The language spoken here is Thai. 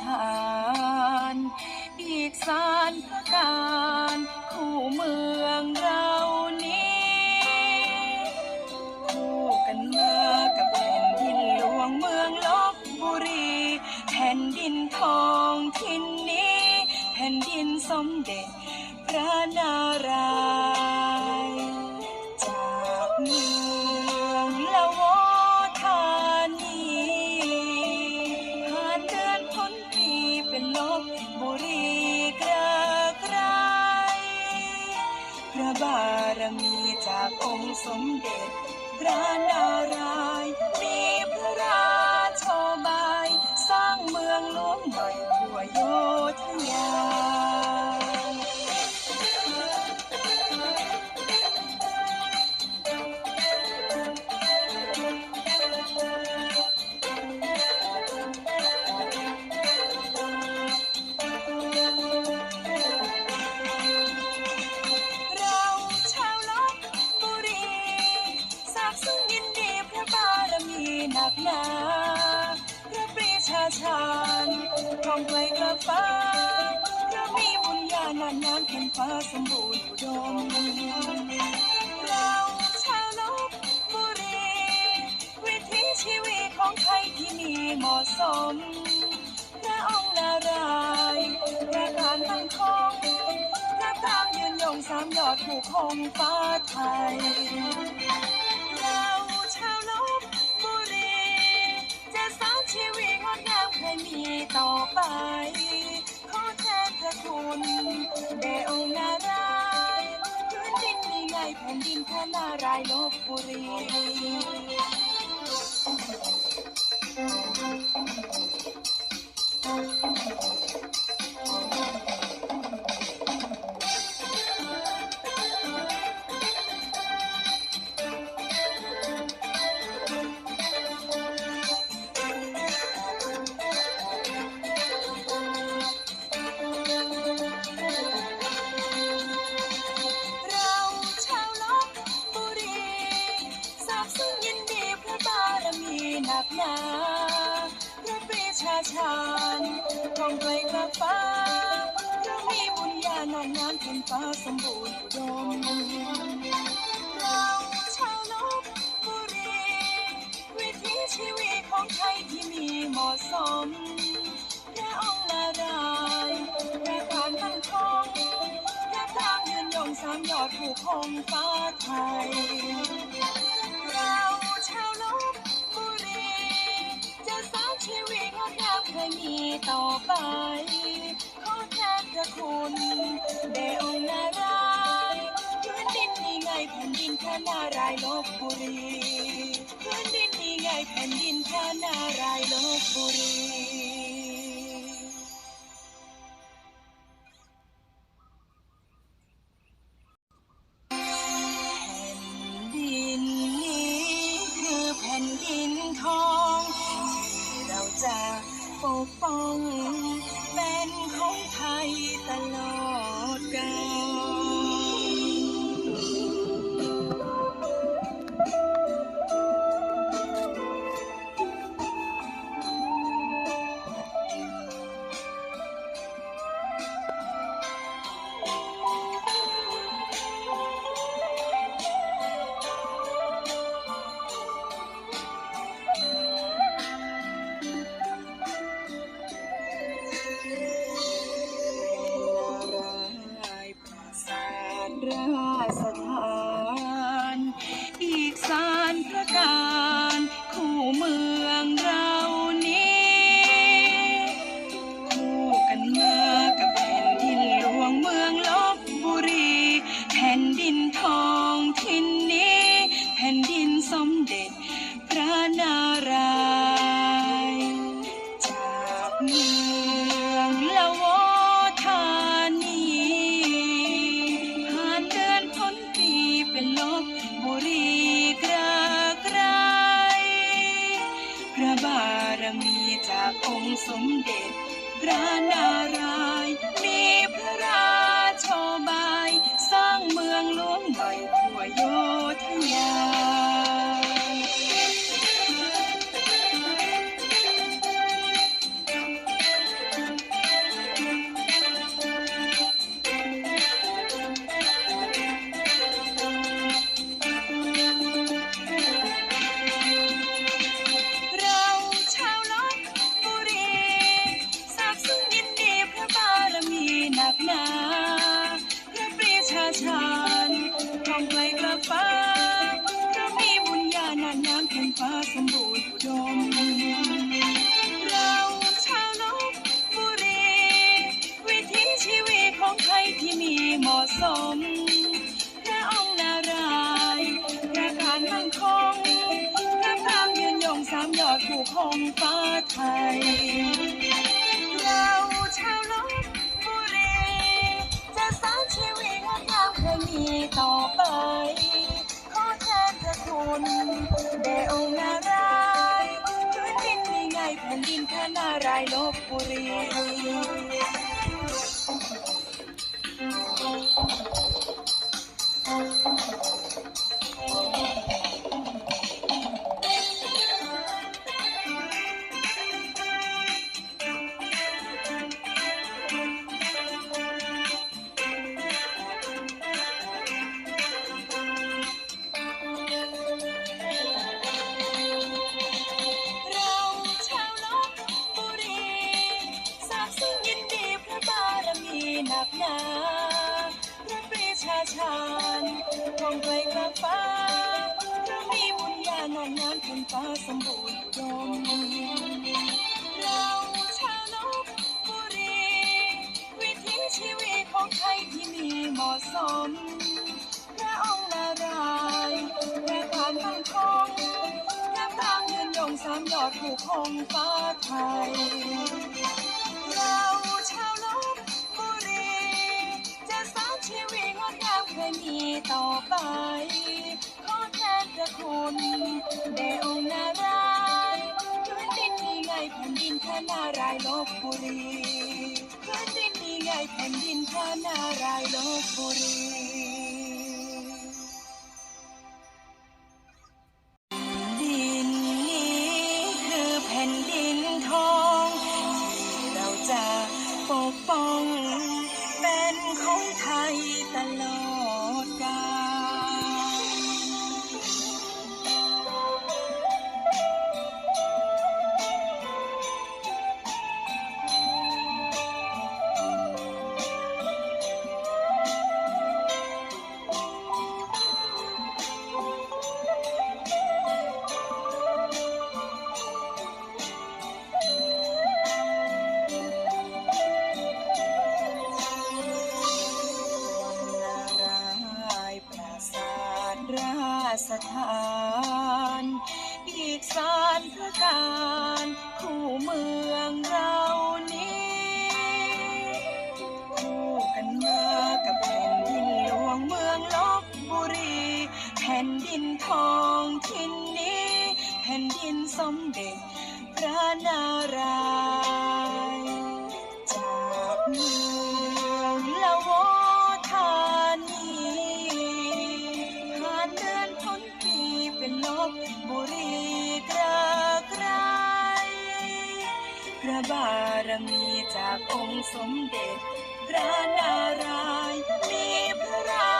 ถานอีกสารพระการคู่เมืองเรานี้คู่กันมากับแผ่นดินหลวงเมืองลบบุรี แผ่นดินทองทินนี้ แผ่นดินสมเด็จพระนารายณ์ บารมีจากองค์สมเด็จ พระนารายณ์มีพระราชบาย สร้างเมืองหลวงใหม่ทั่วโยธยา พระปรีชาชาญกองไกลกระฟ้าพระมีบุญญาณานน้ำเห็นฟ้าสมบูรณ์อุดมเราชาวลบบุรี วิถีชีวิตของไทยที่มีเหมาะสม พระองค์นารายณ์พระการมั่นคงพระพรามยืนยงสามยอดผู้คงฟ้าไทย ไงแพระปรีชาชาญกองไกลกระฟ้าพระมีบุญญาณานน้ำเห็นฟ้าสมบูรณ์อุดมเราชาวลบบุรีวิถีชีวิตของไทยที่มีเหมาะสมพระองค์นารายณ์พระการมั่นคงพระพรามยืนยงสามยอดผู้คงฟ้าไทย ต่อไป ขอแทนพระคุณเด่องนารายพื้นดินนี่ไงแผ่นดินพระนารายลบบุรีพื้นดินนี่ไงแผ่นดินพระนารายลบบุรี ป สมเด็จพระนารายมีพระราชบาย สร้างเมืองหลวงใหม่ ไทย เราชาวลบบุรีจะสร้างชีวิตงดงามให้มีต่อไป ขอแทนพระคุณเด่องค์นารายพื้นดินมีไงแผ่นดินพระนารายลบบุรี กหนาพระปรีชาชาญคงไกลกลับฟ้าเพราะมีบุญญาณานน้ำแผ่นฟ้าสมบูรณ์อุดมเราชาวลบบุรี วิถีชีวิตของไทยที่มีเหมาะสมพระองค์นารายณ์พระการมั่นคงพระพรามยืนยงสามยอดผู้คงฟ้าไทย ต่อไป ขอแทนพระคุณแด่องค์นารายณ์พื้นดินมีไงแผ่นดินพระนารายณ์ลบบุรีพื้นดินมีไงแผ่นดินพระนารายณ์ลบบุรี ดินนี้คือแผ่นดินทองที่เราจะปกป้อง เป็นของไทยตลอด ราชธาน อีกสารพระการคู่เมืองเรานี้คู่กันมากับแผ่นดินหลวงเมืองลบบุรี แผ่นดินทองทินนี้ แผ่นดินสมเด็จพระนารายณ์จากเารมีจากองค์สมเด็จพระนารายณ์มีพระรา